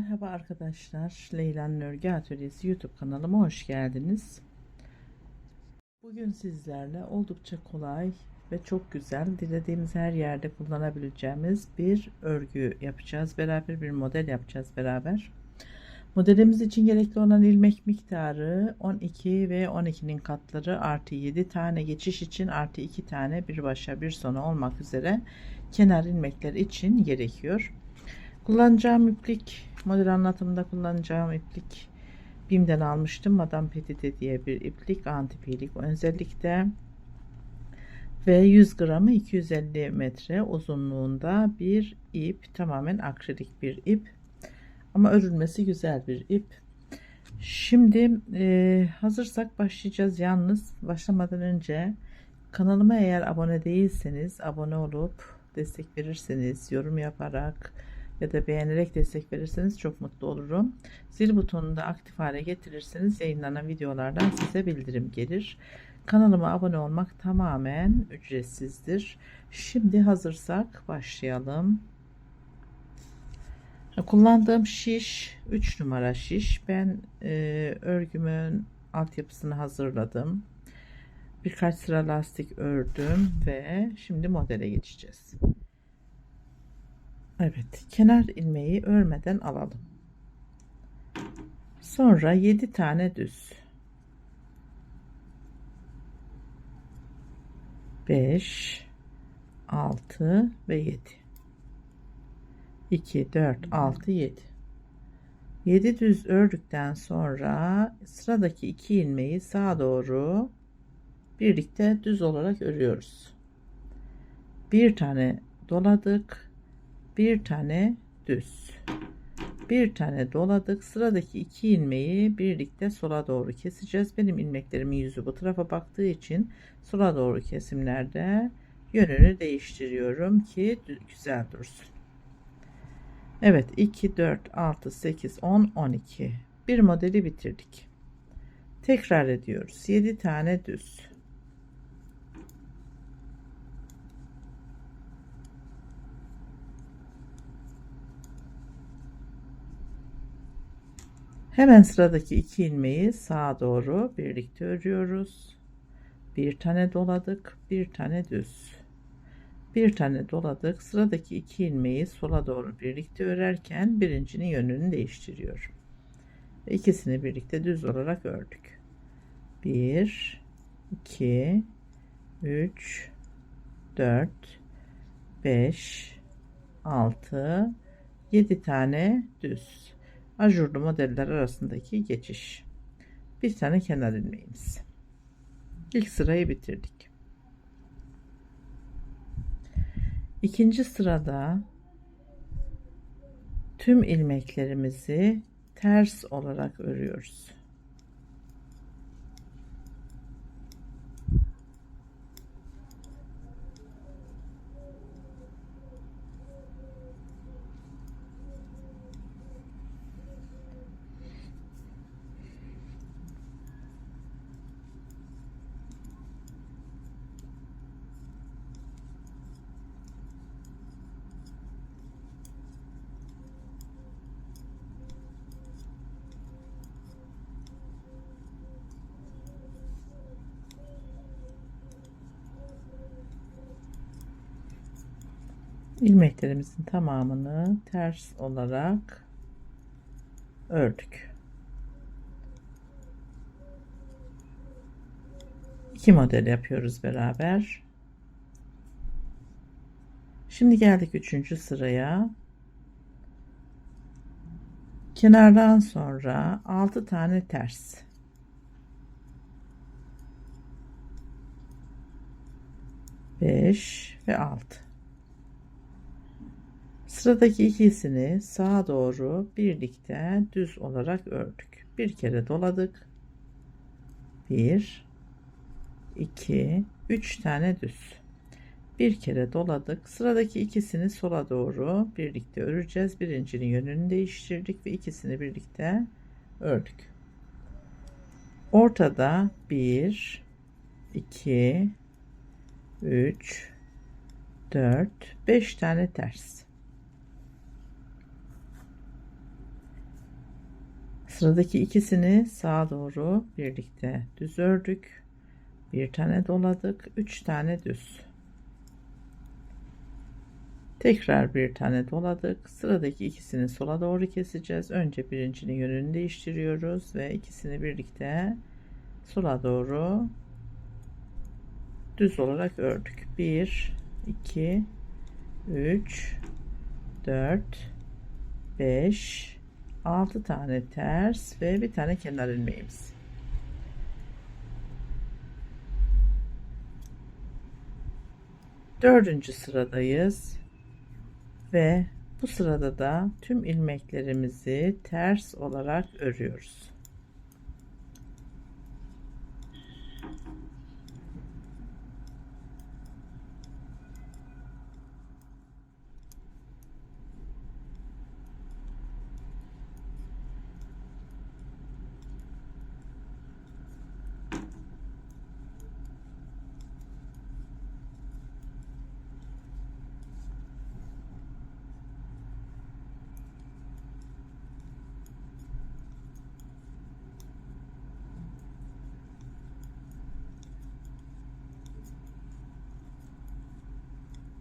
Merhaba arkadaşlar. Leyla'nın Örgü Atölyesi YouTube kanalıma hoş geldiniz. Bugün sizlerle oldukça kolay ve çok güzel, dilediğimiz her yerde kullanabileceğimiz bir örgü yapacağız. Beraber bir model yapacağız beraber. Modelimiz için gerekli olan ilmek miktarı 12 ve 12'nin katları artı 7 tane geçiş için artı 2 tane bir başa bir sona olmak üzere kenar ilmekler için gerekiyor. Kullanacağım iplik model anlatımında kullanacağım iplik BİM'den almıştım. Madame Petite diye bir iplik antipilik özellikle ve 100 gramı 250 metre uzunluğunda bir ip tamamen akrilik bir ip ama örülmesi güzel bir ip. Şimdi e, hazırsak başlayacağız. Yalnız başlamadan önce kanalıma eğer abone değilseniz abone olup destek verirseniz yorum yaparak ya da beğenerek destek verirseniz çok mutlu olurum. Zil butonunu da aktif hale getirirseniz yayınlanan videolardan size bildirim gelir. Kanalıma abone olmak tamamen ücretsizdir. Şimdi hazırsak başlayalım. Kullandığım şiş 3 numara şiş. Ben e, örgümün altyapısını hazırladım. Birkaç sıra lastik ördüm ve şimdi modele geçeceğiz. Evet, kenar ilmeği örmeden alalım. Sonra 7 tane düz. 5 6 ve 7. 2 4 6 7. 7 düz ördükten sonra sıradaki 2 ilmeği sağa doğru birlikte düz olarak örüyoruz. Bir tane doladık bir tane düz. Bir tane doladık. Sıradaki iki ilmeği birlikte sola doğru keseceğiz. Benim ilmeklerimin yüzü bu tarafa baktığı için sola doğru kesimlerde yönünü değiştiriyorum ki güzel dursun. Evet 2 4 6 8 10 12 bir modeli bitirdik. Tekrar ediyoruz. 7 tane düz Hemen sıradaki iki ilmeği sağa doğru birlikte örüyoruz. Bir tane doladık, bir tane düz. Bir tane doladık. Sıradaki iki ilmeği sola doğru birlikte örerken birincinin yönünü değiştiriyorum. İkisini birlikte düz olarak ördük. 1 2 3 4 5 6 7 tane düz ajurlu modeller arasındaki geçiş. Bir tane kenar ilmeğimiz. İlk sırayı bitirdik. İkinci sırada tüm ilmeklerimizi ters olarak örüyoruz. İlmeklerimizin tamamını ters olarak ördük. İki model yapıyoruz beraber. Şimdi geldik üçüncü sıraya. Kenardan sonra 6 tane ters. Beş ve altı. Sıradaki ikisini sağa doğru birlikte düz olarak ördük. Bir kere doladık. 1 2 3 tane düz. Bir kere doladık. Sıradaki ikisini sola doğru birlikte öreceğiz. Birincinin yönünü değiştirdik ve ikisini birlikte ördük. Ortada 1 2 3 4 5 tane ters. Sıradaki ikisini sağa doğru birlikte düz ördük. Bir tane doladık. Üç tane düz. Tekrar bir tane doladık. Sıradaki ikisini sola doğru keseceğiz. Önce birincinin yönünü değiştiriyoruz ve ikisini birlikte sola doğru düz olarak ördük. 1 2 3 4 5 6 tane ters ve bir tane kenar ilmeğimiz. Dördüncü sıradayız ve bu sırada da tüm ilmeklerimizi ters olarak örüyoruz.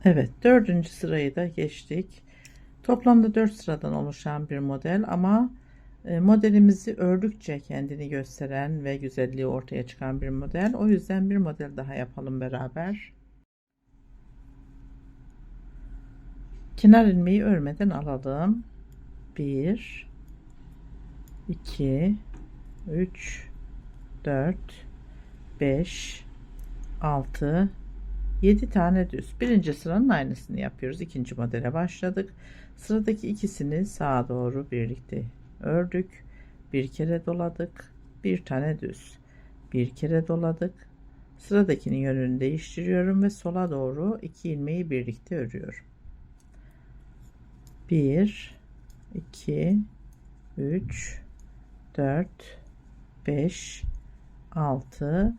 Evet dördüncü sırayı da geçtik. Toplamda 4 sıradan oluşan bir model ama e, modelimizi ördükçe kendini gösteren ve güzelliği ortaya çıkan bir model. O yüzden bir model daha yapalım beraber. Kenar ilmeği örmeden alalım. 1 2 3 4 5 6 7 tane düz. Birinci sıranın aynısını yapıyoruz. İkinci modele başladık. Sıradaki ikisini sağa doğru birlikte ördük. Bir kere doladık. Bir tane düz. Bir kere doladık. Sıradakinin yönünü değiştiriyorum ve sola doğru iki ilmeği birlikte örüyorum. 1 2 3 4 5 6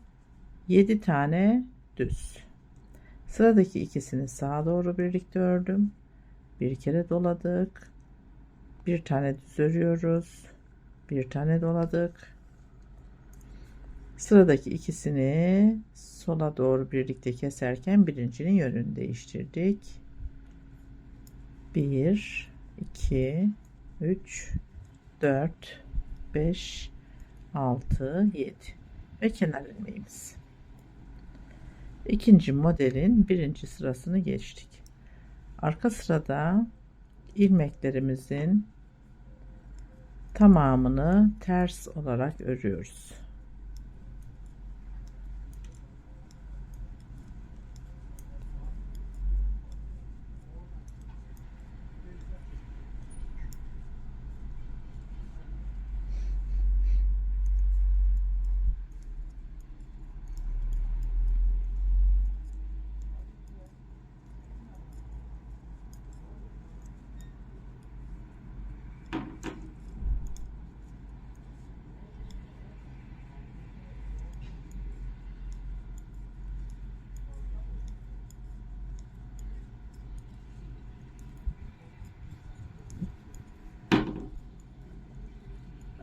7 tane düz. Sıradaki ikisini sağa doğru birlikte ördüm. Bir kere doladık. Bir tane düz örüyoruz. Bir tane doladık. Sıradaki ikisini sola doğru birlikte keserken birincinin yönünü değiştirdik. 1 2 3 4 5 6 7 ve kenar ilmeğimiz. İkinci modelin birinci sırasını geçtik. Arka sırada ilmeklerimizin tamamını ters olarak örüyoruz.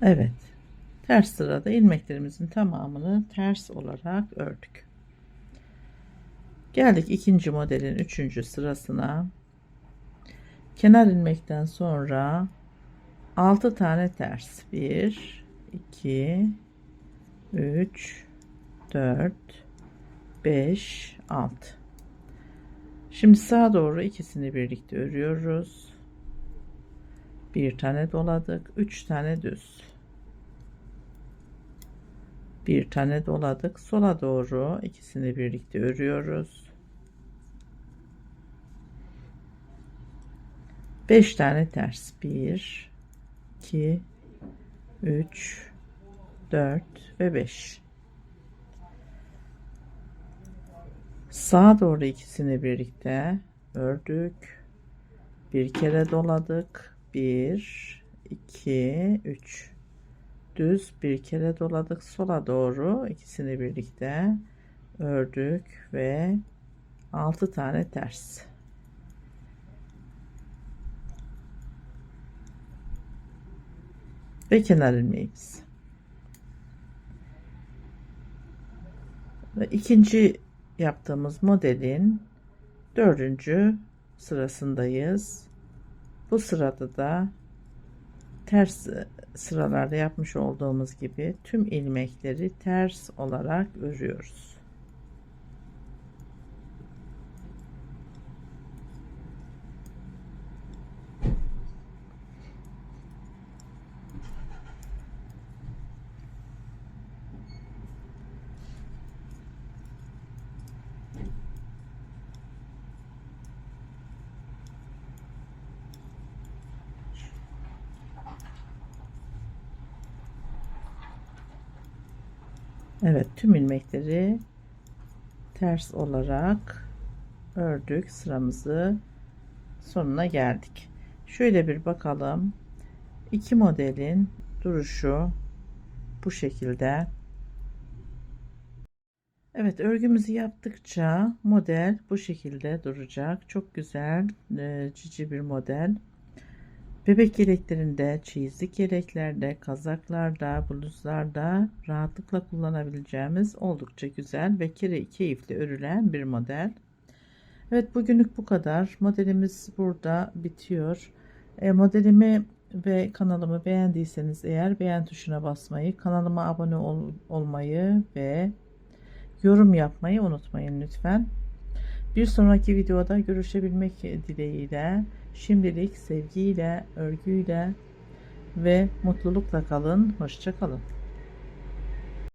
Evet. Ters sırada ilmeklerimizin tamamını ters olarak ördük. Geldik ikinci modelin üçüncü sırasına. Kenar ilmekten sonra 6 tane ters. 1 2 3 4 5 6 Şimdi sağa doğru ikisini birlikte örüyoruz. Bir tane doladık. Üç tane düz. Bir tane doladık. Sola doğru ikisini birlikte örüyoruz. Beş tane ters. Bir, iki, üç, dört ve beş. Sağa doğru ikisini birlikte ördük. Bir kere doladık. 1 2 3 düz bir kere doladık sola doğru ikisini birlikte ördük ve 6 tane ters ve kenar ilmeğimiz. Ve ikinci yaptığımız modelin dördüncü sırasındayız. Bu sırada da ters sıralarda yapmış olduğumuz gibi tüm ilmekleri ters olarak örüyoruz. Evet tüm ilmekleri ters olarak ördük sıramızı sonuna geldik. Şöyle bir bakalım. İki modelin duruşu bu şekilde. Evet örgümüzü yaptıkça model bu şekilde duracak. Çok güzel e, cici bir model. Bebek yeleklerinde, çeyizlik yeleklerde, kazaklarda, bluzlarda rahatlıkla kullanabileceğimiz oldukça güzel ve keyifli örülen bir model. Evet bugünlük bu kadar. Modelimiz burada bitiyor. E, modelimi ve kanalımı beğendiyseniz eğer beğen tuşuna basmayı, kanalıma abone ol, olmayı ve yorum yapmayı unutmayın lütfen. Bir sonraki videoda görüşebilmek dileğiyle şimdilik sevgiyle, örgüyle ve mutlulukla kalın. Hoşça kalın.